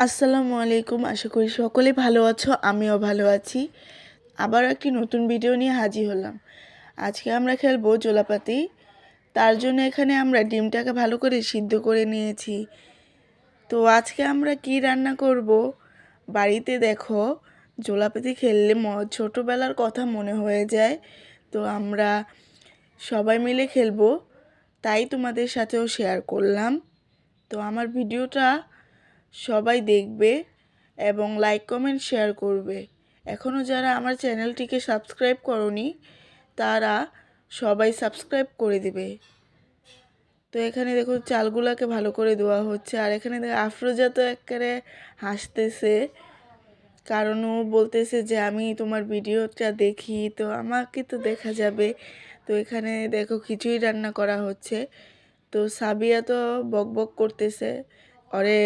আসসালামু আলাইকুম, আশা করি সকলে ভালো আছো, আমিও ভালো আছি। আবার একটি নতুন ভিডিও নিয়ে হাজির হলাম। আজকে আমরা খেলব জোলাপাতি। তার জন্য এখানে আমরা ডিমটাকে ভালো করে সিদ্ধ করে নিয়েছি। তো আজকে আমরা কি রান্না করব? বাড়িতে দেখো, জোলাপাতি খেললে ছোটোবেলার কথা মনে হয়ে যায়। তো আমরা সবাই মিলে খেলব। তাই তোমাদের সাথেও শেয়ার করলাম। তো আমার ভিডিওটা সবাই দেখবে এবং লাইক কমেন্ট শেয়ার করবে। এখনও যারা আমার চ্যানেলটিকে সাবস্ক্রাইব করনি, তারা সবাই সাবস্ক্রাইব করে দিবে। তো এখানে দেখো চালগুলাকে ভালো করে দেওয়া হচ্ছে। আর এখানে দেখো আফরোজা তো একেবারে হাসতেছে। কারণ ও বলতেছে যে, আমি তোমার ভিডিওটা দেখি, তো আমাকে তো দেখা যাবে। তো এখানে দেখো খিচুড়ি রান্না করা হচ্ছে। তো সাবিয়া তো বক বক করতেছে। অরে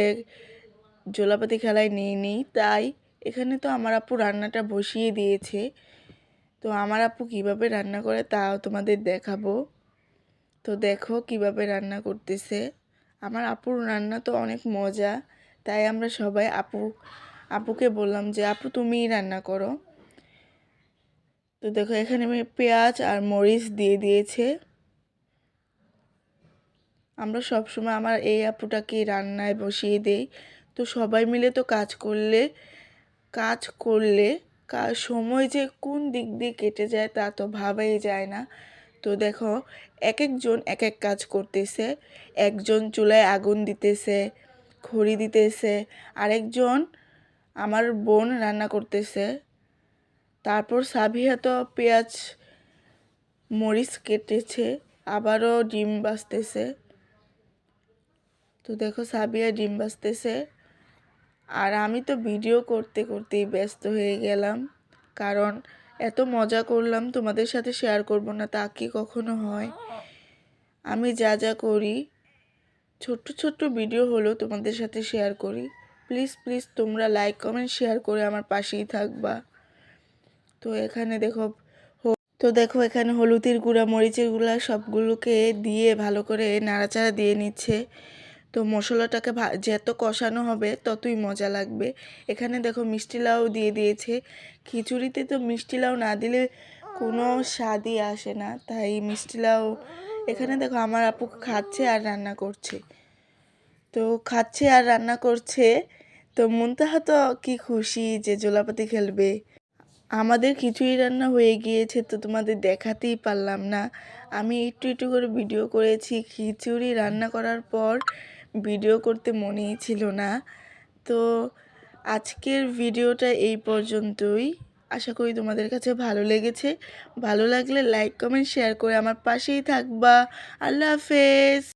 জোলাপাতি খেলায় নিয়ে নিই। তাই এখানে তো আমার আপু রান্নাটা বসিয়ে দিয়েছে। তো আমার আপু কীভাবে রান্না করে তাও তোমাদের দেখাবো। তো দেখো কীভাবে রান্না করতেছে। আমার আপুর রান্না তো অনেক মজা। তাই আমরা সবাই আপু, আপুকে বললাম যে, আপু, তুমিই রান্না করো। তো দেখো এখানে আমি পেঁয়াজ আর মরিচ দিয়ে দিয়েছে। আমরা সবসময় আমার এই আপুটাকে রান্নায় বসিয়ে দেই। তো সবাই মিলে তো কাজ করলে কাজ করলে সময় যে কোন দিক দিয়ে কেটে যায় তা তো ভাবাই যায় না। তো দেখো এক একজন এক এক কাজ করতেছে, একজন চুলায় আগুন দিতেছে খড়ি দিতেছে, আরেকজন আমার বোন রান্না করতেছে। তারপর সাবিয়া তো পেঁয়াজ, মরিচ কেটেছে, আবারও ডিম বাজতেছে তো দেখো সাবিয়া ডিম বাজতেছে আর আমি তো ভিডিও করতে করতেই ব্যস্ত হয়ে গেলাম। কারণ এত মজা করলাম, তোমাদের সাথে শেয়ার করব না, তা কি কখনো হয়? আমি যা যা করি, ছোট্ট ছোট্ট ভিডিও হলো তোমাদের সাথে শেয়ার করি। প্লিজ প্লিজ তোমরা লাইক কমেন্ট শেয়ার করে আমার পাশেই থাকবা। তো এখানে দেখো তো দেখো এখানে হলুদের গুঁড়া, মরিচের গুঁড়া সবগুলোকে দিয়ে ভালো করে নাড়াচাড়া দিয়ে নিচ্ছে। তো মশলাটাকে যত কষানো হবে ততই মজা লাগবে। এখানে দেখো মিষ্টি লাউ দিয়ে দিয়েছে। খিচুড়িতে তো মিষ্টি লাউ না দিলে কোনো স্বাদই আসে না। তাই মিষ্টি লাউ, এখানে দেখো আমার আপু খাচ্ছে আর রান্না করছে। তো খাচ্ছে আর রান্না করছে। তো মুনতাহা তো কি খুশি যে জোলাপাতি খেলবে। আমাদের খিচুড়ি রান্না হয়ে গিয়েছে তো তোমাদের দেখাতেই পারলাম না। আমি একটু একটু করে ভিডিও করেছি। খিচুড়ি রান্না করার পর ভিডিও করতে মনেই ছিল না। তো আজকের ভিডিওটা এই পর্যন্তই। আশা করি তোমাদের কাছে ভালো লেগেছে। ভালো লাগলে লাইক কমেন্ট শেয়ার করে আমার পাশেই থাকবা। আল্লাহ হাফেজ।